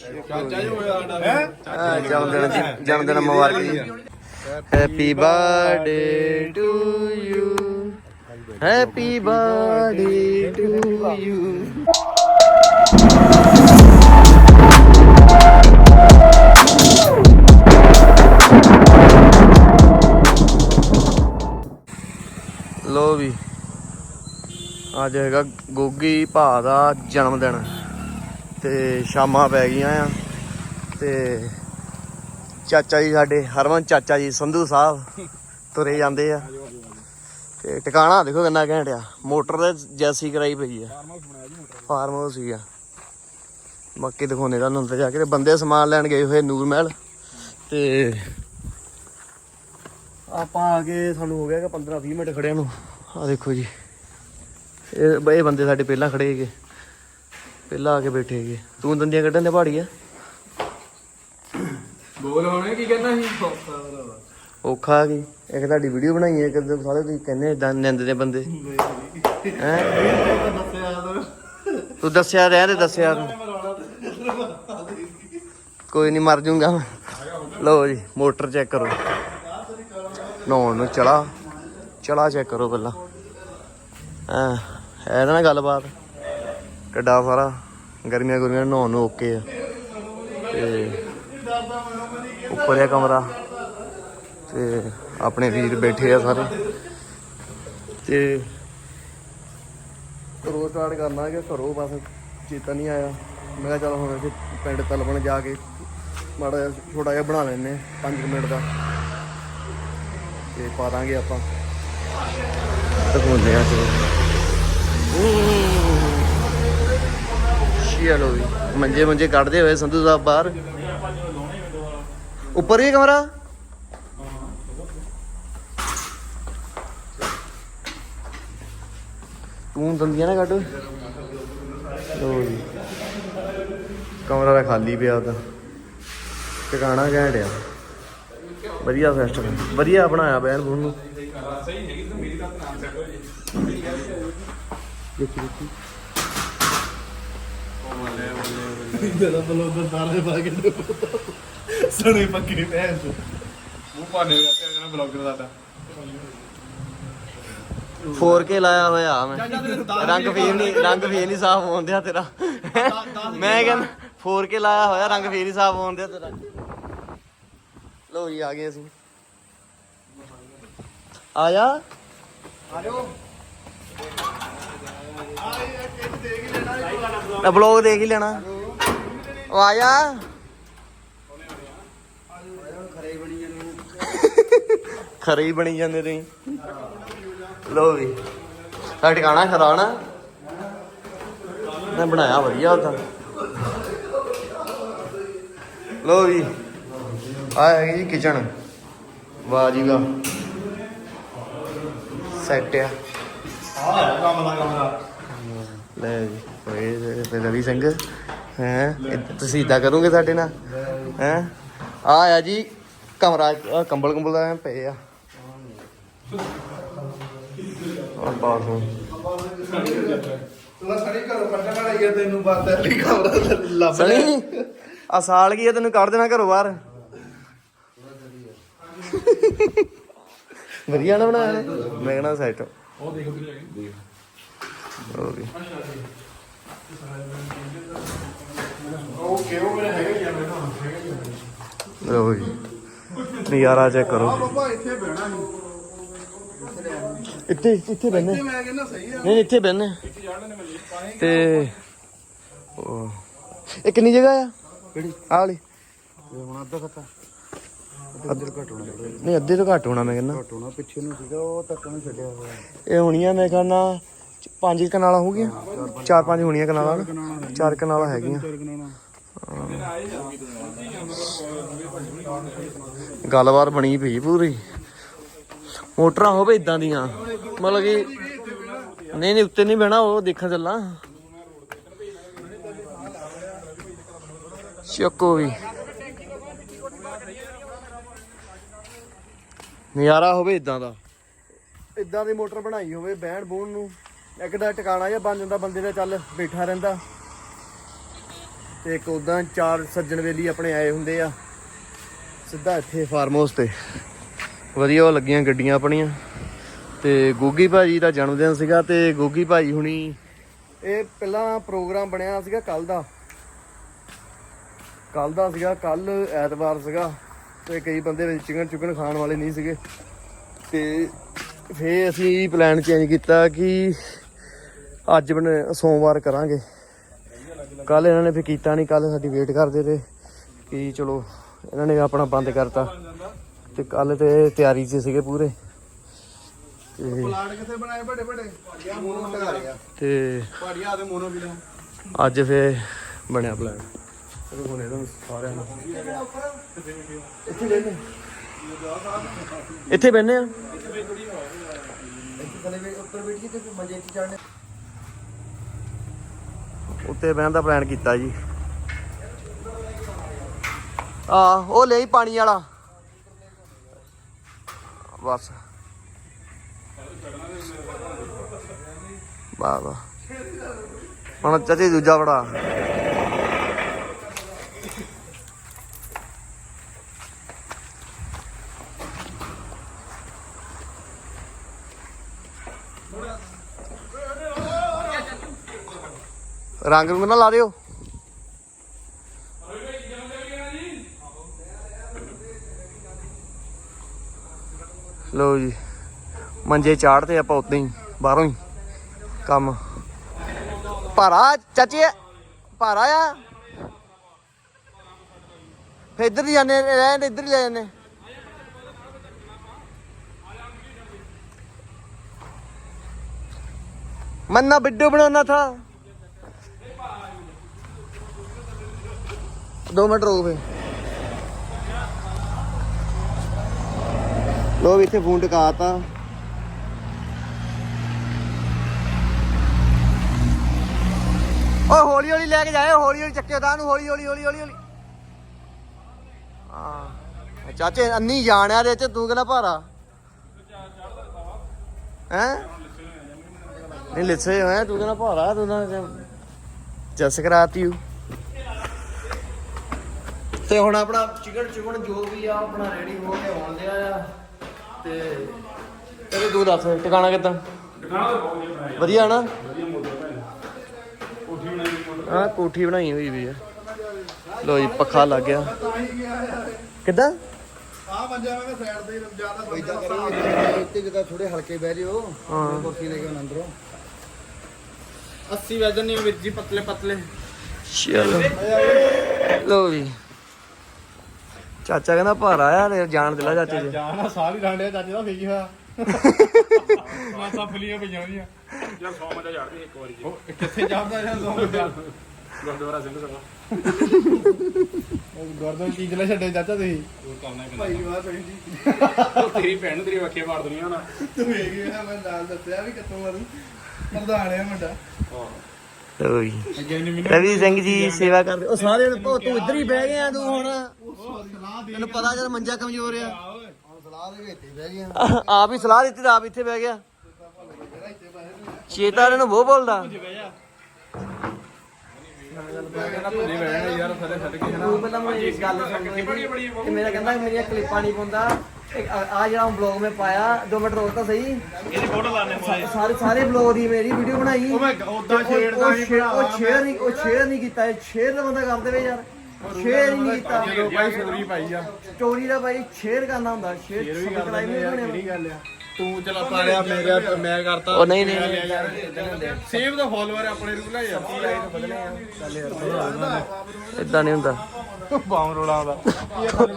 ਚਾਚਾ ਜੀ ਹੋਇਆ ਸਾਡਾ ਜਨਮ ਦਿਨ ਜਨਮ ਦਿਨ ਮੁਬਾਰਕ happy birthday to you happy birthday to you ਲੋ ਵੀ, ਅੱਜ ਹੈਗਾ ਗੋਗੀ ਭਾ ਦਾ ਜਨਮ ਦਿਨ। ਤੇ ਸ਼ਾਮਾਂ ਪੈ ਗਈਆਂ ਆ। ਤੇ ਚਾਚਾ ਜੀ ਸਾਡੇ, ਹਰਮਨ ਚਾਚਾ ਜੀ, ਸੰਧੂ ਸਾਹਿਬ ਤੁਰੇ ਜਾਂਦੇ ਆ। ਤੇ ਟਿਕਾਣਾ ਦੇਖੋ ਕਿੰਨਾ ਘੈਂਟ ਆ। ਮੋਟਰ ਦੇ ਜੈਸੀ ਕਰਾਈ ਪਈ ਆ। ਫਾਰਮ ਹਾਊਸ ਹੀ ਆ ਬਾਕੀ ਦਿਖਾਉਣੇ ਤੁਹਾਨੂੰ ਅੰਦਰ ਜਾ ਕੇ ਬੰਦੇ ਸਮਾਨ ਲੈਣ ਗਏ ਹੋਏ ਨੂਰ ਮਹਿਲ। ਤੇ ਆਪਾਂ ਆ ਕੇ ਸਾਨੂੰ ਹੋ ਗਿਆ ਕਿ 15 20 ਮਿੰਟ ਖੜਿਆਂ ਨੂੰ। ਆ ਦੇਖੋ ਜੀ। ਇਹ ਇਹ ਬੰਦੇ ਸਾਡੇ ਪਹਿਲਾਂ ਖੜੇ ਹੈਗੇ। ਪਹਿਲਾਂ ਆ ਕੇ ਬੈਠੇ ਹੈਗੇ। ਤੂੰ ਦੰਦੀਆਂ ਕੱਢਣ ਦੇ ਪਹਾੜੀ ਆ? ਬੋਲ ਹੁਣ ਕੀ ਕਹਿੰਦਾ ਸੀ? ਔਖਾ ਕੀ? ਇੱਕ ਤੁਹਾਡੀ ਵੀਡੀਓ ਬਣਾਈ ਹੈ ਕਿਤੇ ਸਾਰੇ ਤੁਸੀਂ ਕਹਿੰਦੇ ਇਦਾਂ ਨਿੰਦ ਦੇ ਬੰਦੇ। ਹੈ? ਤੂੰ। ਦੱਸਿਆ ਰਹਿ ਤੇ ਦੱਸਿਆ ਤੂੰ। ਕੋਈ ਨਹੀਂ ਮਰ ਜਾਊਂਗਾ ਮੈਂ। ਲਓ ਜੀ ਮੋਟਰ ਚੈੱਕ ਕਰੋ। ਨਹਾਉਣ ਨੂੰ ਚਲਾ। ਚਲਾ ਚੈੱਕ ਕਰੋ ਪਹਿਲਾਂ। ਹਾਂ ਹੈ ਤਾਂ ਨਾ ਗੱਲਬਾਤ। ਕਿੱਡਾ ਸਾਰਾ ਗਰਮੀਆਂ ਗੁਰਮੀਆਂ ਨਹਾਉਣ ਨੂੰ ਓਕੇ ਆ। ਤੇ ਉੱਪਰ ਹੈ ਕਮਰਾ। ਤੇ ਆਪਣੇ ਵੀਰ ਬੈਠੇ ਆ ਸਾਰੇ। ਤੇ ਘਰੋਂ ਸਟਾਰਟ ਕਰਨਾ ਕਿ ਘਰੋਂ ਬਸ ਚੇਤਾ ਨਹੀਂ ਆਇਆ। ਮੈਂ ਕਿਹਾ ਚਲ ਹੁਣ ਅਸੀਂ ਪਿੰਡ ਤਲਵਣ ਜਾ ਕੇ ਮਾੜਾ ਜਿਹਾ ਛੋਟਾ ਜਿਹਾ ਬਣਾ ਲੈਨੇ 5 ਮਿੰਟ ਦਾ। ਤੇ ਪਾ ਦਾਂਗੇ ਆਪਾਂ। ਦਿਖਾਉਂਦੇ ਆ ਚਲੋ। ਚਲੋ ਵੀ ਮੰਜੇ ਮੰਜੇ ਕੱਢਦੇ ਹੋਏ ਸੰਧੂ ਸਾਹਿਬ ਬਾਹਰ। ਉੱਪਰ ਹੀ ਕਮਰਾ? ਤੂੰ ਦੰਦੀਆਂ ਨਾ ਕੱਢ ਲੋ ਜੀ। ਕਮਰਾ ਤਾਂ ਖਾਲੀ ਪਿਆ ਉਹਦਾ ਟਿਕਾਣਾ ਘੈਂਟ ਆ। ਵਧੀਆ ਫੈਸਟੀਵਲ ਵਧੀਆ ਬਣਾਇਆ ਬੈਨ ਬੂਨ ਨੂੰ। ਦੇਖੀ ਦੇਖੀ। ਜਦੋਂ ਬਲੋਗ ਸਾਰੇ ਪਾ ਕੇ ਸਣੇ ਪੱਕੇ ਭੈਣ ਚੋ ਮੂੰਹ ਪਾਣੇ ਦਾ ਤੇ ਕਹਿੰਦਾ ਬਲੌਗਰ ਸਾਡਾ। 4K ਲਾਇਆ ਹੋਇਆ ਮੈਂ। ਰੰਗ ਫੇਰ ਨਹੀਂ ਰੰਗ ਫੇਰ ਨਹੀਂ ਸਾਫ਼ ਹੋਣ ਦਿਆ ਤੇਰਾ। ਮੈਂ ਕਹਿੰਦਾ 4K ਲਾਇਆ ਹੋਇਆ ਰੰਗ ਫੇਰ ਨਹੀਂ ਸਾਫ਼ ਹੋਣ ਦਿਆ ਤੇਰਾ। ਲੋ ਜੀ ਆ ਗਏ ਅਸੀਂ। ਆ ਜਾ। ਨਾ ਬਲੌਗ ਦੇਖ ਹੀ ਲੈਣਾ। ਉਹ ਆ ਜਾ। ਖਰੇ ਹੀ ਬਣੀ ਜਾਂਦੇ ਤੁਸੀਂ। ਲੋ ਵੀ। ਤਾਂ ਟਿਕਾਣਾ ਖਰਾਣਾ ਮੈਂ ਬਣਾਇਆ ਵਧੀਆ ਉਹਦਾ ਲੋ ਵੀ। ਆ ਹੈਗੀ ਜੀ ਕਿਚਨ ਵਾਹ ਜੀ ਵਾਹ। ਸੈਟ ਆ। ਆ ਕੰਮ ਦਾ ਕਮਰਾ ਲੈ ਜੀ। ਓਏ ਤੇ ਰਵੀ ਸਿੰਘ ਹੈ ਤੁਸੀਂ ਇਦਾਂ ਕਰੋਗੇ ਸਾਡੇ ਨਾਲ? ਹੈ? ਆ ਆ ਜੀ ਕਮਰਾ ਆਹ ਕੰਬਲ ਕੰਬਲ ਦਾ ਪਏ ਆ। ਆ ਬਾਥਰੂਮ। ਤੂੰ ਸੜੀ ਘਰੋਂ ਕੱਢਣ ਵਾਲਾ ਹੀ ਆ ਤੈਨੂੰ ਬਾਤ ਲਈ ਕਮਰਾ ਲੱਭ ਸਣੀ? ਆ ਸਾਲ ਕੀ ਆ ਤੈਨੂੰ ਕੱਢ ਦੇਣਾ ਘਰੋਂ ਬਾਹਰ? ਵਧੀਆ ਨਾ ਬਣਾਇਆ ਨੇ ਮੈਂ ਕਹਣਾ ਸੈਟ ਉਹ ਦੇਖੋ ਕਿ ਲੱਗੇ ਹੋ ਗਈ ਉਹ ਕਿਉਂ ਮੇਰੇ ਹੈਗਾ ਹੀ ਆ ਮੇਰੇ ਨਾਲ ਹੈਗਾ ਹੀ ਆ ਲਓ ਜੀ। ਨਜ਼ਾਰਾ ਚੈੱਕ ਕਰੋ। ਬਾਬਾ ਇੱਥੇ ਬਹਿਣਾ ਇੱਥੇ ਇੱਥੇ ਬੈਨੇ ਇੱਥੇ ਮੈਂ ਕਹਿੰਦਾ ਸਹੀ ਆ। ਨਹੀਂ ਇੱਥੇ ਬੈਨੇ ਤੇ ਉਹ ਇਹ ਕਿੰਨੀ ਜਗ੍ਹਾ ਆ? ਕਿਹੜੀ? ਆਹ ਵਾਲੀ। ਹੁਣ ਅੱਧਾ ਖੱਤਾ ਅੱਧਾ ਘੱਟ ਹੋਣਾ। ਨਹੀਂ ਅੱਧੇ ਤੋਂ ਘੱਟ ਹੋਣਾ ਮੈਂ ਕਹਿੰਦਾ। ਘੱਟ ਹੋਣਾ ਪਿੱਛੇ ਨੂੰ ਸੀਗਾ ਉਹ ਤੱਕ ਨੂੰ ਛੱਡਿਆ ਹੋਇਆ। ਇਹ ਹੋਣੀਆਂ ਮੈਂ ਕਹਿੰਦਾ ਪੰਜ ਕਨਾਲਾਂ ਹੋਗੀਆਂ ਚਾਰ ਪੰਜ ਹੋਣੀਆਂ ਕਨਾਲਾਂ ਨਾ? ਚਾਰ ਕਨਾਲਾਂ ਹੈਗੀਆਂ। ਕਨਾਣਾ ਗੱਲਬਾਤ ਬਣੀ ਪਈ ਪੂਰੀ। ਮੋਟਰਾਂ ਹੋਵੇ ਇਦਾਂ ਦੀਆਂ। ਮਤਲਬ ਕਿ ਨਹੀਂ ਨਹੀਂ, ਉੱਤੇ ਨਹੀਂ ਬਹਿਣਾ, ਉਹ ਦੇਖਣ ਚੱਲਾਂ। ਚੱਕੋ ਵੀ। ਨਜ਼ਾਰਾ ਹੋਵੇ ਇਦਾਂ ਦਾ। ਇਦਾਂ ਦੀ ਮੋਟਰ ਬਣਾਈ ਹੋਵੇ, ਬਹਿਣ ਬੂਣ ਨੂੰ। ਇੱਕ ਦਾ ਟਿਕਾਣਾ ਜਿਹਾ ਬਣ ਜਾਂਦਾ ਬੰਦੇ ਦਾ ਚੱਲ ਬੈਠਾ ਰਹਿੰਦਾ। ਤੇ ਇੱਕ ਉਦਾਂ ਚਾਰ ਸੱਜਣ ਵੇਲੀ ਆਪਣੇ ਆਏ ਹੁੰਦੇ ਆ। ਸਿੱਧਾ ਇੱਥੇ ਫਾਰਮ ਹਾਊਸ ਤੇ। ਵਧੀਆ ਲੱਗੀਆਂ ਗੱਡੀਆਂ ਆਪਣੀਆਂ। ਤੇ ਗੋਗੀ ਭਾਜੀ ਦਾ ਜਨਮ ਦਿਨ ਸੀਗਾ ਤੇ ਗੋਗੀ ਭਾਜੀ ਹੁਣੀ ਇਹ ਪਹਿਲਾਂ ਪ੍ਰੋਗਰਾਮ ਬਣਿਆ ਸੀਗਾ ਕੱਲ ਦਾ। ਕੱਲ ਦਾ ਸੀਗਾ, ਕੱਲ ਐਤਵਾਰ ਸੀਗਾ। ਤੇ ਕਈ ਬੰਦੇ ਵਿੱਚ ਚਿਕਨ ਚੁਕਨ ਖਾਣ ਵਾਲੇ ਨਹੀਂ ਸੀਗੇ। ਤੇ ਫੇਰ ਅਸੀਂ ਪਲਾਨ ਚੇਂਜ ਕੀਤਾ ਕਿ ਅੱਜ ਬਣ ਸੋਮਵਾਰ ਕਰਾਂਗੇ ਕੱਲ ਇਹਨਾਂ ਨੇ ਫੇ ਕੀਤਾ ਨਹੀਂ ਕੱਲ ਸਾਡੀ ਵੇਟ ਕਰਦੇ ਤੇ ਕਿ ਚਲੋ ਇਹਨਾਂ ਨੇ ਆਪਣਾ ਬੰਦ ਕਰਤਾ ਤੇ ਕੱਲ ਤੇ ਤਿਆਰੀ 'ਚ ਸੀਗੇ ਪੂਰੇ ਤੇ ਪਲਾਟ ਕਿੱਥੇ ਬਣਾਏ ਵੱਡੇ ਵੱਡੇ ਪਹਾੜੀਆਂ ਮੋਨੋ ਟਗਾ ਰਿਹਾ ਤੇ ਪਹਾੜੀਆਂ ਤੇ ਮੋਨੋ ਵੀ ਲੈ ਅੱਜ ਫੇ ਬਣਿਆ ਪਲਾਨ ਇਹਨਾਂ ਨੂੰ ਸਾਰਿਆਂ ਨੂੰ ਇੱਥੇ ਬੈਠੇ ਇੱਥੇ ਬੈਠੇ ਆ ਉੱਪਰ ਬੈਠੀ ਤੇ ਮਜੇ ਚ ਚੜਨੇ ਉੱਤੇ ਬਹਿਣ ਦਾ ਪਲਾਨ ਕੀਤਾ ਜੀ। ਆ ਉਹ ਲਈ ਪਾਣੀ ਵਾਲਾ। ਬਸ। ਵਾਹ ਵਾਹ। ਹੁਣ ਚਾਚੀ ਦੂਜਾ ਬੜਾ ਰੰਗ ਰੰਗ ਨਾ ਲਾ ਦਿਓ। ਲੋ ਜੀ, ਮੰਜੇ ਚਾੜਦੇ ਆਪਾਂ ਉਦਾਂ ਹੀ, ਬਾਹਰੋਂ ਹੀ ਕੰਮ। ਭਾਰਾ, ਚਾਚੀ ਭਾਰਾ ਆ। ਫੇ ਇੱਧਰ ਹੀ ਜਾਂਦੇ, ਰਹਿਣ ਇੱਧਰ ਹੀ ਲੈ ਜਾਂਦੇ। ਮੰਨਾ ਬਿੱਡੂ ਬਣਾਉਣਾ ਥਾ। ਦੋ ਮਿੰਟ ਰੋਕ ਫੇ। ਲੋ ਵੀ ਇੱਥੇ ਫੋਨ ਟਿਕਾਤਾ। ਓ ਹੌਲੀ ਹੌਲੀ ਲੈ ਕੇ ਜਾਏ, ਹੌਲੀ ਹੌਲੀ ਚੱਕੇ ਤਾਂ ਨੂੰ, ਹੌਲੀ ਹੌਲੀ ਹੌਲੀ ਹੌਲੀ ਹੌਲੀ। ਚਾਚੇ, ਅੰਨੀ ਜਾਣਿਆ ਦੇ ਤੇ ਤੂੰ ਕਿਹੜਾ ਭਾਰਾ? ਹੈ? ਨਹੀਂ, ਲਿਸੇ ਤੂੰ ਕਿਹੜਾ ਭਾਰਾ? ਤੂੰ ਨਾ ਜਸ ਕਰਾਤੀ ਤੇ ਹੁਣ ਆਪਣਾ ਚਿਕਨ ਚਿਕਨ ਜੋ ਵੀ ਆ ਆਪਣਾ ਰੈਡੀ ਹੋ ਕੇ ਆਉਣ ਲਿਆ ਆ। ਤੇ ਤੇਰੇ ਤੂੰ ਦੱਸ ਟਿਕਾਣਾ ਕਿੱਦਾਂ? ਵਧੀਆ ਨਾ? ਹਾਂ ਕੋਠੀ ਬਣਾਈ ਹੋਈ ਵੀ ਆ। ਲੋ ਜੀ ਪੱਖਾ ਲੱਗ ਗਿਆ। ਕਿੱਦਾਂ? ਆ ਮੰਜਾ ਮੈਂ ਸਾਈਡ ਤੇ ਜ਼ਿਆਦਾ ਇਦਾਂ ਕਰੋ ਇੱਥੇ ਜਿੱਦਾਂ ਥੋੜੇ ਹਲਕੇ ਬਹਿ ਜਿਓ। ਹਾਂ। ਕੁਰਸੀ ਲੈ ਕੇ ਅੰਦਰੋਂ। 80 ਵਜਨ ਨਹੀਂ ਵੀਰ ਜੀ ਪਤਲੇ ਪਤਲੇ ਚਲੋ। ਲੋ ਵੀ। ਚਾਚਾ ਕਹਿੰਦਾ ਭਾਰਾ ਆ ਤੇ ਜਾਣ ਦਿਲਾ ਚਾਚੇ ਜੀ ਜਾਣਾ ਸਾਹ ਹੀ ਡਾਂਡਿਆ ਚਾਚੇ ਦਾ ਫੇਕੀ ਹੋਇਆ? ਮਾਸਾ ਫਲੀਆਂ ਪਈਆਂ ਉਹਦੀਆਂ ਯਾਰ 100 ਮਜਾ ਚੜਦੀ ਇੱਕ ਵਾਰੀ ਜੀ। ਉਹ ਕਿੱਥੇ ਜਾਂਦਾ ਇਹਨਾਂ ਲੋਕ ਗੁਰਦੁਆਰਾ ਸਿੰਘ ਸਭਾ। ਗੁਰਦੁਆਰੇ ਚੀਜ਼ ਲੈ ਛੱਡੇ ਚਾਚਾ ਤੁਸੀਂ। ਉਹ ਕਰਨਾ ਹੀ ਭਾਈ ਵਾਹ ਭੈਣ ਜੀ। ਉਹ ਤੇਰੀ ਭੈਣ ਨੂੰ ਤੇਰੀ ਵੱਖੀਆਂ ਮਾਰ ਦੁਨੀਆ ਨਾ ਤੂੰ ਵੇਖ ਗਿਆ ਮੈਂ ਨਾਲ ਦੱਸਿਆ ਵੀ ਕਿੱਥੋਂ ਮਰੂ ਪ੍ਰਧਾਨ ਆ ਮੁੰਡਾ। ਲੋ ਜੀ ਰਵੀ ਸਿੰਘ ਜੀ ਸੇਵਾ ਕਰਦੇ ਉਹ ਸਾਰੇ ਹੁਣ ਭੋ ਤੂੰ ਇੱਧਰ ਹੀ ਬਹਿ ਗਿਆ ਤੂੰ ਹੁਣ। ਤੈਨੂੰ ਪਤਾ ਜਦ ਮੰਜਾ ਕਮਜ਼ੋਰ ਆ ਸਲਾਹ ਦੇ ਵਿੱਚ ਹੀ ਬਹਿ ਗਿਆ ਆਪ ਹੀ ਸਲਾਹ ਦਿੱਤੀ ਤਾਂ ਆਪ ਇੱਥੇ ਬਹਿ ਗਿਆ। ਚੇਤਾ ਇਹਨੂੰ ਬਹੁਤ ਬੋਲਦਾ। ਨਹੀਂ ਬੈਣਾ ਯਾਰ ਸਾਰੇ ਛੱਡ ਕੇ ਤੂੰ ਪਹਿਲਾਂ ਮੈਨੂੰ ਇਸ ਗੱਲ ਸੁਣ ਕਿ ਮੇਰਾ ਕਹਿੰਦਾ ਮੇਰੀਆਂ ਕਲਿੱਪਾਂ ਨਹੀਂ ਪਾਉਂਦਾ। ਆ ਜਿਹੜਾ ਬਲੌਗ ਮੈਂ ਪਾਇਆ 2 ਮਿੰਟ ਰੋਕ ਤਾਂ ਸਹੀ। ਇਹਦੀ ਫੋਟੋ ਲਾਣੇ ਮੋਏ ਸਾਰੇ ਸਾਰੇ ਬਲੌਗ ਦੀ ਮੇਰੀ ਵੀਡੀਓ ਬਣਾਈ। ਉਹ ਮੈਂ ਉਦਾਂ ਛੇੜਦਾ ਉਹ ਨਹੀਂ ਸ਼ੇ- ਉਹ ਸ਼ੇਅਰ ਨਹੀਂ ਉਹ ਸ਼ੇਅਰ ਨਹੀਂ ਕੀਤਾ ਸ਼ੇਅਰ ਦਾ ਬੰਦਾ ਕਰ ਦੇਵੇ ਯਾਰ। ਸ਼ੇਅਰ ਹੀ ਨਹੀਂ ਕੀਤਾ। ਭਾਈ ਸੋਰੀ ਭਾਈ ਆ। ਸਟੋਰੀ ਦਾ ਭਾਈ ਸ਼ੇਅਰ ਕਰਨਾ ਹੁੰਦਾ ਸ਼ੇਅਰ ਸਬਸਕ੍ਰਾਈਬ ਨਹੀਂ ਕਿਹੜੀ ਗੱਲ ਆ? ਤੂੰ ਚਲਾ ਪਾਲਿਆ ਮੇਰਾ ਮੈਂ ਕਰਤਾ। ਉਹ ਨਹੀਂ ਨਹੀਂ। ਸੇਵ ਦਾ ਫਾਲੋਅਰ ਆਪਣੇ ਰੂਲ ਆ ਯਾਰ। ਇਦਾਂ ਨਹੀਂ ਹੁੰਦਾ। ਬਾਮ ਰੋਲਾ ਦਾ ਕੌਣ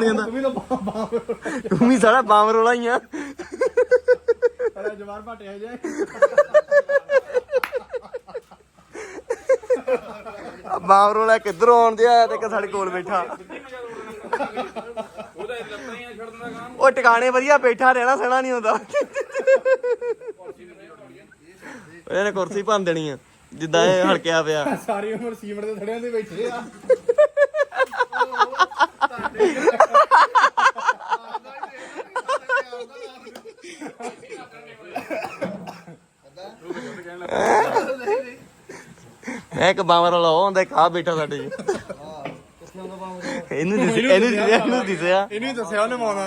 ਕਹਿੰਦਾ? ਤੂੰ ਵੀ ਤਾਂ ਬਾਬਾ ਤੂੰ ਵੀ ਸਾਰਾ ਬਾਮ ਰੋਲਾ ਹੀ ਆ। ਪਰ ਜਵਾਰ ਭਟਿਆ ਜਾਏ ਬਾਮ ਰੋਲਾ ਕਿੱਧਰੋਂ ਆਉਂਦੇ ਆ ਤੇ ਇੱਕ ਸਾਡੇ ਕੋਲ ਬੈਠਾ। ਉਹਦਾ ਲੱਤਾਂ ਹੀ ਛੱਡ ਦਿੰਦਾ ਕੰਮ। ਉਹ ਟਿਕਾਣੇ ਵਧੀਆ ਬੈਠਾ ਰਹਿਣਾ ਸਹਿਣਾ ਨਹੀਂ ਹੁੰਦਾ। ਇਹਨੇ ਕੁਰਸੀ ਭੰਨ ਦੇਣੀ ਆ ਜਿੱਦਾਂ ਇਹ ਹਲਕਿਆ ਪਿਆ। ਸਾਰੀ ਉਮਰ ਸੀਮਟ ਦੇ ਥੜਿਆਂ ਦੇ ਬੈਠੇ ਆ। ਇੱਕ ਬਾਵਰ ਵਾਲਾ ਉਹ ਹੁੰਦਾ ਇੱਕ ਆ ਬੈਠਾ ਸਾਡੇ ਜੀ ਇਹਨੂੰ ਦਿਸ ਇਹਨੂੰ ਇਹਨੂੰ ਦਿਸਿਆ ਇਹਨੂੰ ਦੱਸਿਆ। ਉਹਨੇ ਮਾਉਣਾ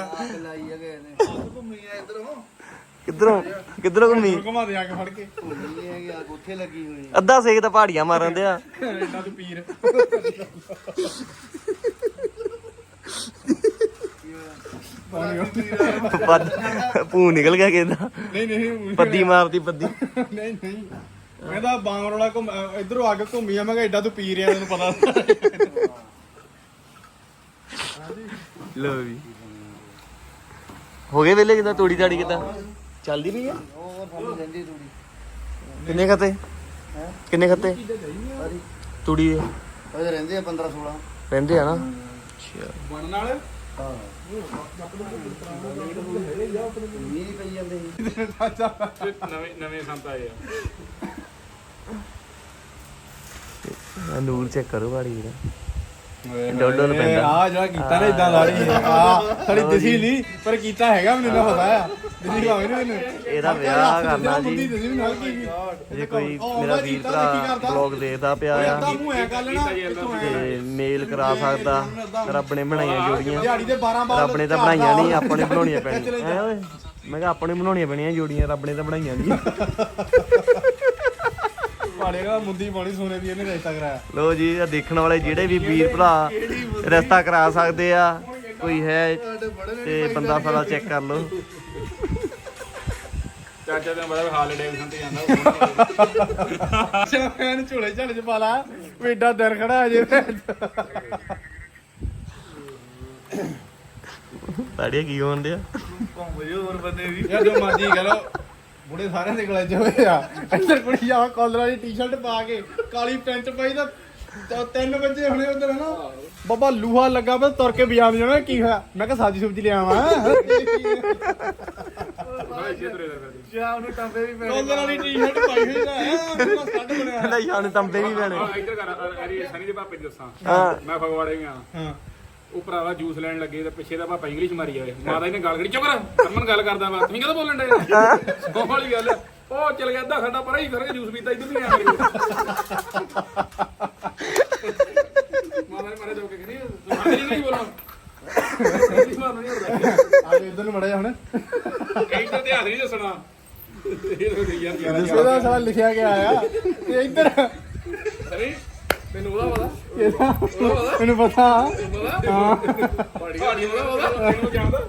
ਘੁੰਮੀ ਆ ਇਧਰੋਂ ਕਿੱਧਰੋਂ ਕਿੱਧਰੋਂ ਘੁੰਮੀ? ਘੁਮਾ ਦੇ ਆ ਕੇ ਫੜ ਕੇ। ਘੁੰਮੀ ਹੈ ਕਿ ਉੱਥੇ ਲੱਗੀ ਹੋਈ ਅੱਧਾ ਸੇਕ ਤਾਂ ਪਹਾੜੀਆਂ ਮਾਰਨ ਦਿਆ। ਐਡਾ ਤੂੰ ਪੀਰ। ਭੂ ਨਿਕਲ ਗਿਆ ਕਿਦਾਂ ਨਹੀਂ ਨਹੀਂ ਪੱਦੀ ਮਾਰਦੀ ਪੱਦੀ। ਨਹੀਂ ਨਹੀਂ। ਮੈਂ ਤਾਂ ਬਾਂਗਰ ਵਾਲਾ ਘੁੰਮ ਇੱਧਰੋਂ ਅੱਗ ਘੁੰਮੀ ਆ ਮੈਂ ਕਿਹਾ ਐਡਾ ਤੂੰ ਪੀ ਰਿਆ ਤੈਨੂੰ ਪਤਾ। ਲੋ ਵੀ ਹੋ ਗਏ ਵੇਲੇ ਕਿਦਾਂ? ਤੋੜੀ ਤਾੜੀ ਕਿਦਾਂ? ਚੱਲਦੀ ਪਈ ਆ? ਕਿੰਨੇ ਖੱਤੇ? ਕਿੰਨੇ ਖੱਤੇ? ਤੂੜੀ ਦੇ। ਉਹਦੇ ਰਹਿੰਦੇ ਆ 15 16 ਰਹਿੰਦੇ ਆ ਨਾ? ਬਣ ਨਾਲ ਹਾਂ ਮੀਂਹ ਪਈ ਜਾਂਦੇ ਨਵੇਂ ਨਵੇਂ ਸੰਤ ਆਏ ਆ। ਆ ਨੂਰ ਚੈੱਕ ਕਰੋ ਬਾੜੀ ਦਾ ਡੋਡੋ ਨੂੰ ਪੈਂਦਾ। ਆ ਜਿਹੜਾ ਕੀਤਾ ਨਾ ਇਦਾਂ ਲਾੜੀ ਆ ਸਾਡੀ ਦਿਸੀ ਨਹੀਂ ਪਰ ਕੀਤਾ ਹੈਗਾ ਮੈਨੂੰ ਨਾ ਪਤਾ ਆ। ਦਿਸੀ ਭਾਵੇਂ ਨਾ ਮੈਨੂੰ। ਇਹਦਾ ਵਿਆਹ ਕਰਨਾ ਜੀ। ਦਿਸੀ ਵੀ ਨਾਲ ਕੀ ਜੇ ਕੋਈ ਮੇਰਾ ਵੀਰ ਭਰਾ? ਬਲੌਗ ਦੇਖਦਾ ਪਿਆ ਆ। ਤਾਂ ਮੂੰਹ ਐ ਕਰ ਲੈਣਾ ਕਿੱਥੋਂ ਆਇਆ? ਤੇ ਮੇਲ ਕਰਾ ਸਕਦਾ। ਰੱਬ ਨੇ ਬਣਾਈਆਂ ਜੋੜੀਆਂ। ਦਿਹਾੜੀ ਦੇ 12 ਬਾਲ ਰੱਬ ਨੇ ਤਾਂ ਬਣਾਈਆਂ ਨਹੀਂ ਆਪਾਂ ਨੇ ਬਣਾਉਣੀਆਂ ਪੈਣੀਆਂ। ਐ ਓਏ ਮੈਂ ਕਿਹਾ ਆਪਾਂ ਨੇ ਬਣਾਉਣੀਆਂ ਪੈਣੀਆਂ ਜੋੜੀਆਂ ਰੱਬ ਨੇ ਤਾਂ ਬਣਾਈਆਂ ਨਹੀਂ। ਪਾੜੇਗਾ ਮੁੰਦੀ ਪਾਣੀ ਸੋਨੇ ਦੀ ਇਹਨੇ ਰਿਸ਼ਤਾ ਕਰਾਇਆ। ਲੋ ਜੀ ਇਹ ਦੇਖਣ ਵਾਲੇ ਜਿਹੜੇ ਵੀ ਵੀਰ ਭਰਾ ਰਸਤਾ ਕਰਾ ਸਕਦੇ ਆ ਕੋਈ ਹੈ ਤੇ ਬੰਦਾ ਸਾਰਾ ਚੈੱਕ ਕਰ ਲਓ। ਚਾਚਾ ਦਾ ਬੜਾ ਹਾਲ ਡੇਵਿਡਸਨ ਤੇ ਜਾਂਦਾ। ਚਲ ਮੈਂ ਝੋਲੇ ਝਾਲੇ ਚ ਪਾ ਲਾ ਵੀ ਏਡਾ ਦਰ ਖੜਾ ਅਜੇ। ਤਾੜੀਆਂ ਕੀ ਹੋਣ ਡਿਆ ਹੋਰ ਬੰਦੇ ਵੀ ਯਾ ਜੋ ਮਰਜ਼ੀ ਕਹ ਲੋ ਬੁੜੇ ਸਾਰਿਆਂ ਦੇ ਗਲੇ ਚ ਹੋਏ ਆ। ਇੱਧਰ ਕੁੜੀ ਆ ਕਾਲਰ ਵਾਲੀ ਟੀ-ਸ਼ਰਟ ਪਾ ਕੇ ਕਾਲੀ ਪੈਂਟ ਪਾਈ ਤਾਂ ਤਾਂ ਤਿੰਨ ਵਜੇ ਹੁਣੇ ਉਧਰ ਨਾ ਬਾਬਾ ਲੂਹਾ ਲੱਗਾ ਬਸ ਤੁਰ ਕੇ ਬਿਆਨ ਜਾਣਾ ਕੀ ਹੋਇਆ? ਮੈਂ ਕਿਹਾ ਸਾਜੀ ਸੁਬਜੀ ਲਿਆ ਸ਼ਾਮ ਨੂੰ ਟੰਬੇ ਵੀ ਪੈ ਕਾਲਰ ਵਾਲੀ ਟੀ-ਸ਼ਰਟ ਪਾਈ ਹੋਈ ਤਾਂ ਹੈ ਪੂਰਾ ਸੱਟ ਬਣਿਆ। ਕਹਿੰਦਾ ਸ਼ਾਨ ਤੰਬੇ ਵੀ ਪੈਣੇ। ਆ ਇੱਧਰ ਕਰ ਅਰੀ ਸਨੀ ਦੇ ਪਾਪੇ ਦੀ ਦੱਸਾਂ। ਹਾਂ। ਮੈਂ ਫਗਵਾੜੇ ਗਿਆ ਹਾਂ। ਉਹ ਭਰਾਵਾ ਜੂਸ ਲੈਣ ਲੱਗੇ ਤੇ ਪਿੱਛੇ ਦਾ ਪਾਪਾ ਇੰਗਲਿਸ਼ ਮਾਰੀ ਜਾਵੇ। ਮਾਤਾ ਇਹਨੇ ਗੱਲ ਕਰੀ ਚੁੱਪ ਕਰ ਅਮਨ ਗੱਲ ਕਰਦਾ ਵਾ। ਤੁਸੀਂ ਕਦੋਂ ਬੋਲਣ ਡੇ ਵਾਲੀ ਗੱਲ। ਆ। ਉਹ ਚਲ ਗਿਆ ਅੱਧਾ ਸਾਡਾ ਪਰਾਂ ਹੀ ਕਰਕੇ ਜੂਸ ਪੀਤਾ ਇੱਧਰ ਨਹੀਂ ਆਇਆ ਮਾਤਾ ਨੇ ਮਾਰੇ ਜੋ ਕੇ ਕਹਿੰਦੀ ਤੂੰ ਨਹੀਂ ਬੋਲਣਾ? ਇੰਗਲਿਸ਼ ਮਾਰਨਾ ਨਹੀਂ ਹੁੰਦਾ ਆ ਇਧਰ ਨੂੰ ਮੜਿਆ ਹੁਣ। ਕਈ ਤਾਂ ਧਿਆਨ ਨਹੀਂ ਦੱਸਣਾ। ਇਹ ਤਾਂ ਗਈ ਯਾਰ ਯਾਰ ਇਹਦਾ ਸਾਲਾ ਲਿਖਿਆ ਗਿਆ ਆ ਤੇ ਇੱਧਰ। ਅਰੇ ਤੈਨੂੰ ਉਹਦਾ ਪਤਾ। ਇਹਦਾ ਮੈਨੂੰ ਪਤਾ। ਹਾਂ। ਪਹਾੜੀ ਉਹਦਾ ਪਤਾ ਤੈਨੂੰ ਜਾਣਦਾ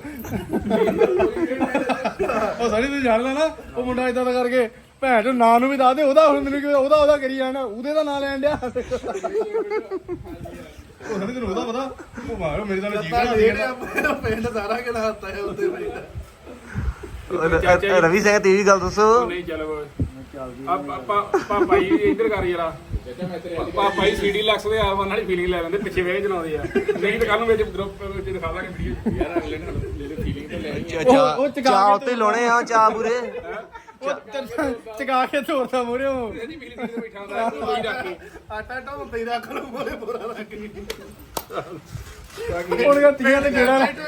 ਉਹ ਸਾਰੀ ਤੂੰ ਜਾਣ ਲੈਣਾ ਉਹ ਮੁੰਡਾ ਇਦਾਂ ਦਾ ਕਰਕੇ ਭੈਣ ਚੋਂ ਨਾਂ ਨੂੰ ਵੀ ਦੱਸ ਦੇ ਉਹਦਾ ਹੁਣ ਮੈਨੂੰ ਕਿਉਂ ਉਹਦਾ ਉਹਦਾ ਕਰੀ ਜਾਣਾ ਉਹਦੇ ਦਾ ਨਾਂ ਲੈਣ ਡਿਆ। ਉਹ ਸਾਰੀ ਤੈਨੂੰ ਉਹਦਾ ਪਤਾ ਉਹ ਮਾਰੋ ਮੇਰੇ ਨਾਲ ਜੀ ਬਣਾ ਦੇ ਪਿੰਡ ਸਾਰਾ ਕਿਹੜਾ ਹੱਤਾ ਹੈ ਉੱਤੇ ਬੈਠਾ ਰਵੀ ਸਿੰਘ ਤੇ ਵੀ ਗੱਲ ਦੱਸੋ। ਨਹੀਂ ਚੱਲ ਆਪਾਂ ਪਾਪਾ ਜੀ ਇੱਧਰ ਕਰ ਯਾਰਾ। ਪਾਪਾ ਜੀ ਸੀਡੀ ਲਕਸ ਦੇ ਆਲਬਮ ਵਾਲੀ ਫੀਲਿੰਗ ਲੈ ਲੈਂਦੇ ਪਿੱਛੇ ਵੇਚ ਚਲਾਉਂਦੇ ਆ। ਨਹੀਂ ਤਾਂ ਕੱਲ ਨੂੰ ਵਿੱਚ ਗਰੁੱਪ ਵਿੱਚ ਦਿਖਾ ਦਾਂਗੇ ਵੀਡੀਓ ਯਾਰ ਅਗਲੇ ਨੇ ਲੈ ਲੈ ਫੀਲਿੰਗ ਤੇ ਲੈ ਉਹ- ਉਹ ਚਾਹ ਕੇ ਉੱਤੇ ਲਾਉਣੇ ਆ ਚਾਹ ਪੂਰੇ। ਉਹ ਚ- ਚਕਾ ਕੇ ਤੋਰਦਾ ਮੋਰੇ ਉਹ। ਇਹਦੀ ਫੀਲਿੰਗ ਤੇ ਬੈਠਾ ਹੁੰਦਾ ਕੋਈ ਰੱਖ ਕੇ। ਆਟਾ ਢੋਲ ਤੇ ਰੱਖ ਲੂ ਮੋਰੇ ਪੂਰਾ ਰੱਖ ਕੇ ਉਹਨੀਆਂ ਤੀਆਂ ਤੇ ਗੇੜਾ ਜਾਂਦੇ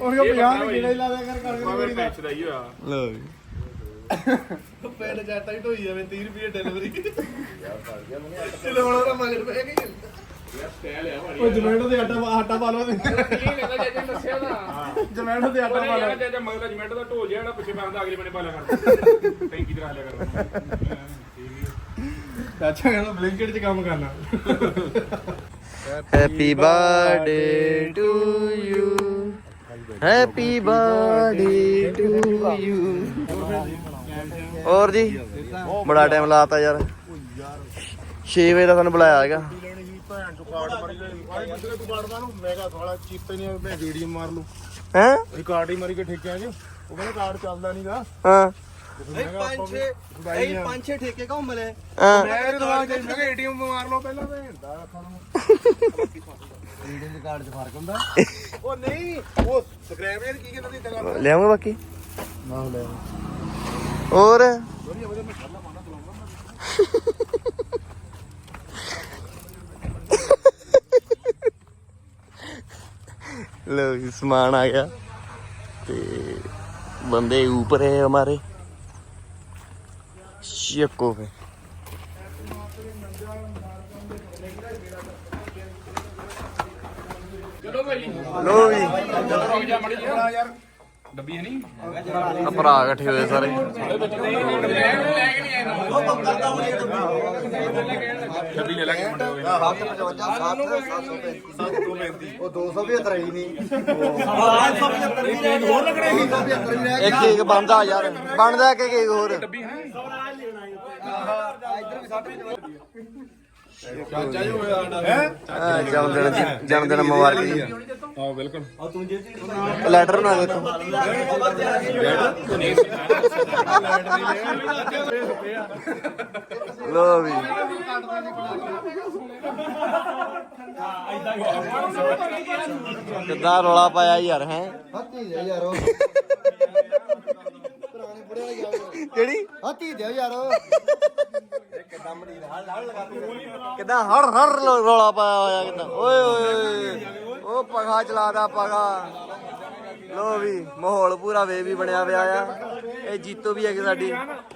ਉਹਨੀਆਂ 50 ਦੇ ਗੇੜਾ ਹੀ ਲਾ ਦਿਆ ਕਰ ਕਰਕੇ ਮਾਵੇ ਪੈਚ ਦਾ ਹੀ ਹੋਇਆ। ਲੋ ਪਿੰਡ ਜਾਟਾ ਹੀ ਢੋਈ ਜਾਵੇ 30 ਰੁਪਏ ਡਿਲੀਵਰੀ ਚਲੋ ਹੁਣ ਉਹਦਾ ਮਗਰ ਪੈ ਗਈ ਉਹ ਜਮੈਟੋ ਦੇ ਆਟਾ ਆਟਾ ਪਾ ਦੱਸਿਆ ਨਾ ਜਮੈਟੋ ਦੇ ਆਟਾ ਪਾ ਲਓ। ਯਾਰ ਜੇ ਜਮੈਟੋ ਦਾ ਢੋਲ ਜਿਹੜਾ ਪਿੱਛੇ ਬੰਦਾ ਅਗਲੇ ਬੰਨੇ ਪਾ ਲਿਆ ਕਰ। ਟੈਂਕੀ ਤੇ ਰੱਖ ਲਿਆ ਕਰ। ਚਾਚਾ ਕਹਿੰਦਾ ਬਲਿੰਕਟ 'ਚ ਕੰਮ ਕਰਨਾ। Happy birthday to you happy birthday to you ਹੋਰ ਜੀ? ਬੜਾ ਟਾਈਮ ਲਾਤਾ ਯਾਰ। 6 ਵਜੇ ਦਾ ਸਾਨੂੰ ਬੁਲਾਇਆ ਹੈਗਾ। ਭੈਣ ਚੋਂ ਕਾਰਡ ਮਾਰੀ ਆਏ ਬੰਦੇ ਤੂੰ ਕਾਰਡ ਨੂੰ ਮੈਂ ਕਹਾ ਸਾਲਾ ਚੀਤੇ ਨਹੀਂ ਮੈਂ ਵੀਡੀਓ ਮਾਰ ਲੂ ਹੈ। ਇਹ ਕਾਰਡ ਹੀ। ਮਾਰੀ ਕੇ ਠੇਕਿਆਂ 'ਚ ਉਹ ਕਹਿੰਦਾ ਕਾਰਡ ਚੱਲਦਾ ਨਹੀਂਗਾ ਹਾਂ ਪੰਜ ਛੇ ਇਹ ਪੰਜ ਛੇ ਠੇਕੇ ਘੁੰਮ ਲੈ ਹਾਂ ਮੈਂ ਇਹਨੂੰ ਦਵਾ ਕੇ ਮੈਂ ਕਿਹਾ ਏਟੀਐਮ ਮਾਰ ਲਓ ਪਹਿਲਾਂ ਤੇ ਦਾ ਰੀਡਿੰਗ ਦੇ ਕਾਰਡ 'ਚ ਫ਼ਰਕ ਹੁੰਦਾ ਉਹ ਨਹੀਂ ਉਹ ਸਕ੍ਰੈਪ ਯਾਰ ਕੀ ਕਹਿੰਦਾ ਬਾਕੀ? ਨਾ ਲੈ ਹੋਰ? ਲੋ ਜੀ ਸਮਾਨ ਆ ਗਿਆ ਤੇ ਬੰਦੇ ਉੱਪਰ ਹੈ ਹਮਾਰੇ। ਸ਼ੇਕੋ ਵੇ ਚਲੋ ਭਾਈ। ਲੋ ਵੀ ਚਲੋ ਯਾਰ ਡੱਬੀ ਹੈ ਨਹੀਂ? ਆ ਭਰਾ ਇਕੱਠੇ ਹੋਏ ਸਾਰੇ। ਡੱਬੀ ਲੈ ਲੈ ਕੇ ਮੁੰਡੇ ਹੋਏ। ਉਹ 200 ਵੀ ਉਤਰਾਈ ਨਹੀਂ। ਇੱਕ ਕੇਕ ਬਣਦਾ ਯਾਰ। ਬਣਦਾ ਕਿ ਕੇਕ ਹੋਰ। ਡੱਬੀ ਹੈ? ਚਾਚਾ ਜੀ ਹੋਇਆ ਸਾਡਾ ਜਨਮ ਦਿਨ ਦੀ ਜਨਮ ਦਿਨ ਮੁਬਾਰਕ ਜੀ ਹਾਂ ਬਿਲਕੁਲ ਲੈਟਰ ਬਣਾ ਦੇ ਤੂੰ ਲੋ ਵੀ ਕਿੱਦਾਂ ਰੌਲਾ ਪਾਇਆ ਯਾਰ ਹੈ? ਹੱਤੀ ਯਾਰੋ ਪੁਰਾਣੇ ਬੁੜੇ ਵਾਲੀ ਗੱਲ ਕਿਹੜੀ? ਹੱਤੀ ਦੇ ਯਾਰੋ। ਕਿੱਦਾਂ ਹੜ ਹੜ ਰੌਲਾ ਪਾਇਆ ਹੋਇਆ ਕਿੱਦਾਂ? ਓਏ ਓਏ ਉਹ ਪਗਾ ਚਲਾਦਾ ਪਗਾ। ਲੋ ਵੀ ਮਾਹੌਲ ਪੂਰਾ ਵੇ ਵੀ ਬਣਿਆ ਪਿਆ ਆ। ਇਹ ਜੀਤੋ ਵੀ ਹੈਗੇ ਸਾਡੀ।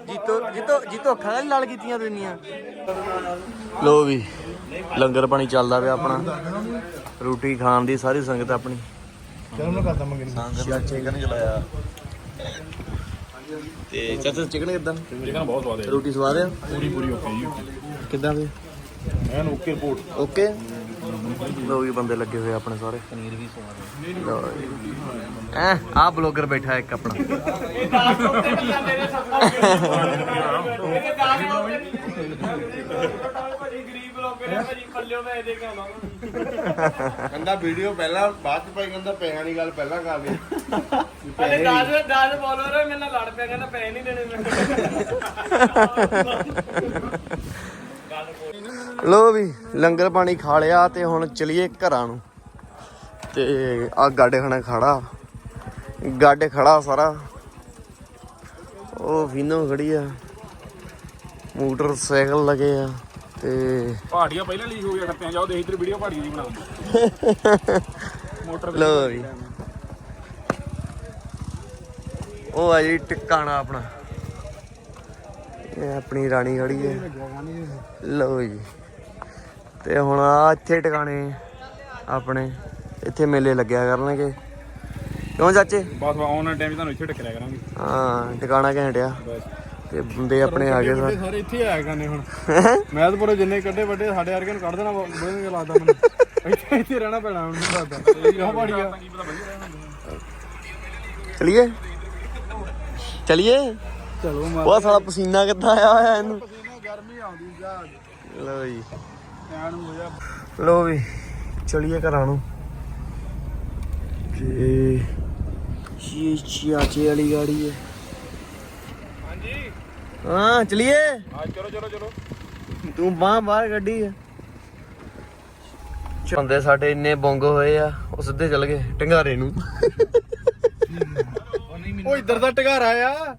ਜੀਤੋ ਜੀਤੋ ਜੀਤੋ ਅੱਖਾਂ ਨਾਲ ਲਾਲ ਕੀਤੀਆਂ ਦੁਨੀਆਂ ਲੋ ਵੀ ਲੰਗਰ ਪਾਣੀ ਚੱਲਦਾ ਪਿਆ ਆਪਣਾ। ਰੋਟੀ ਖਾਣ ਦੀ ਸਾਰੀ ਸੰਗਤ ਆਪਣੀ। ਚਲ ਮੈਂ ਕਰਦਾ ਮੰਗਣੀ। ਸੰਗਤ ਚਿਕਨ ਚਲਾਇਆ। ਤੇ ਚਾਚਾ ਚਿਕਨ ਕਿਦਾਂ? ਚਿਕਨ ਬਹੁਤ ਸਵਾਦ ਹੈ ਰੋਟੀ ਸਵਾਦ ਆ ਪੂਰੀ ਪੂਰੀ ਓਕੇ ਜੀ। ਕਿਦਾਂ ਵੀ ਐਨ ਓਕੇ ਰਿਪੋਰਟ। ਓਕੇ? ਲੋ ਵੀ ਬੰਦੇ ਲੱਗੇ ਹੋਏ ਆਪਣੇ ਸਾਰੇ। ਪਨੀਰ ਵੀ ਸਵਾਦ ਹੈ। ਐ ਆ ਬਲੌਗਰ ਬੈਠਾ ਇੱਕ ਆਪਣਾ। ਕਹਿੰਦਾ ਵੀਡੀਓ ਪਹਿਲਾਂ ਬਾਅਦ ਚ ਪਾਈ ਕਹਿੰਦਾ ਪੈਸਿਆਂ ਦੀ ਗੱਲ ਪਹਿਲਾਂ ਕਰ ਲਈ। ਅਰੇ 10 10 ਫਾਲੋਅਰ ਮੇਰੇ ਨਾਲ ਲੜ ਪਿਆ ਕਹਿੰਦਾ ਪੈਸੇ ਨਹੀਂ ਦੇਣੇ ਲੋ ਵੀ ਲੰਗਰ ਪਾਣੀ ਖਾ ਲਿਆ ਤੇ ਹੁਣ ਚਲੀਏ ਘਰਾਂ ਨੂੰ। ਤੇ ਆ ਗਾਡੇ ਖਾਣਾ ਖੜਾ। ਗਾਡੇ ਖੜਾ ਸਾਰਾ। ਉਹ ਵੀਨੋ ਖੜੀ ਆ। ਮੋਟਰਸਾਈਕਲ ਲੱਗੇ ਆ। ਤੇ ਪਹਾੜੀਆਂ ਪਹਿਲਾਂ ਲੀਕ ਹੋ ਗਿਆ ਖੱਤਿਆਂ ਜਾਓ ਦੇਖ ਇਧਰ ਵੀਡੀਓ ਪਹਾੜੀ ਦੀ ਬਣਾ ਮੋਟਰ ਲੋ ਵੀ ਉਹ ਆ ਜੀ ਟਿਕਾਣਾ ਆਪਣਾ। ਇਹ ਆਪਣੀ ਰਾਣੀ ਖੜੀ ਹੈ। ਲਓ ਜੀ। ਤੇ ਹੁਣ ਆ ਇੱਥੇ ਟਿਕਾਣੇ ਆਪਣੇ। ਇੱਥੇ ਮੇਲੇ ਲੱਗਿਆ ਕਰਨਗੇ। ਕਿਉਂ ਚਾਚੇ? ਬਸ ਆਉਣ ਟਾਈਮ ਤੁਹਾਨੂੰ ਇੱਥੇ ਟੱਕਰਿਆ ਕਰਾਂਗੇ। ਹਾਂ ਟਿਕਾਣਾ ਘੈਂਟਿਆ ਤੇ ਬੰਦੇ ਆਪਣੇ ਆ ਗਏ ਸਾਰੇ। ਸਾਰੇ ਇੱਥੇ ਆਇਆ ਕਰਨੇ ਹੁਣ। ਮੈਂ ਤਾਂ ਪੂਰੇ ਜਿੰਨੇ ਕੱਢੇ ਵੱਡੇ ਸਾਡੇ ਵਰਗੇ ਨੂੰ ਕੱਢ ਦੇਣਾ ਬੜੇ ਲੱਗਦਾ ਮੈਨੂੰ ਇੱਥੇ ਇੱਥੇ ਰਹਿਣਾ ਪੈਣਾ ਹੁਣ ਲੱਗਦਾ ਪਤਾ ਵਧੀਆ ਰਹਿਣਾ ਚਲਿਏ? ਚਲਿਏ? ਚਲੋ ਉਹ ਸਾਲਾ ਪਸੀਨਾ ਕਿੱਦਾਂ ਆਇਆ ਹੋਇਆ ਇਹਨੂੰ? ਗਰਮੀ ਆਉਂਦੀ ਜਾ। ਲਓ ਜੀ। ਐਨ ਹੋ ਜਾ। ਲੋ ਵੀ ਚਲਿਏ ਘਰਾਂ ਨੂੰ। ਤੇ ਇਹ ਚਾਚੇ ਵਾਲੀ ਗਾੜੀ ਹੈ। ਹਾਂ ਚਲਿਏ? ਹਾਂ ਚਲੋ ਚਲੋ ਚਲੋ। ਤੂੰ ਬਾਹ ਬਾਹਰ ਕੱਢੀ ਹੈ ਬੰਦੇ ਸਾਡੇ ਇੰਨੇ ਬੋਂਗ ਹੋਏ ਆ ਉਹ ਸਿੱਧੇ ਚੱਲ ਗਏ ਟੰਗਾਰੇ ਨੂੰ। ਉਹ ਇੱਧਰ ਦਾ ਟਿਕਾਰਾ ਆ।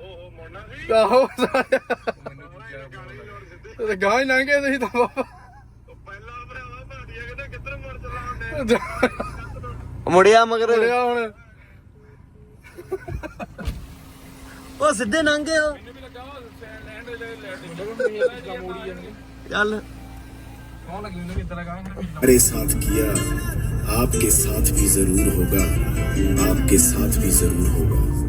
ਓਹੋ ਮੋਨਾ ਸੀ। ਆਹੋ। ਤੇ ਗਾਂ ਹੀ ਲੰਘੇ ਤੁਸੀਂ ਤਾਂ ਬਾਬਾ। ਪਹਿਲਾਂ ਭਰਾਵਾ ਭਾੜੀਆ ਕਿਤੇ ਕਿੱਧਰ ਮਰ ਚਲਾਉਂਦੇ ਮੁੜਿਆ ਮਗਰ। ਮੁੜਿਆ ਹੁਣ। ਉਹ ਸਿੱਧੇ ਲੰਘੇ ਹੋ ਚੱਲ मेरे साथ किया आपके साथ भी जरूर होगा आपके साथ भी जरूर होगा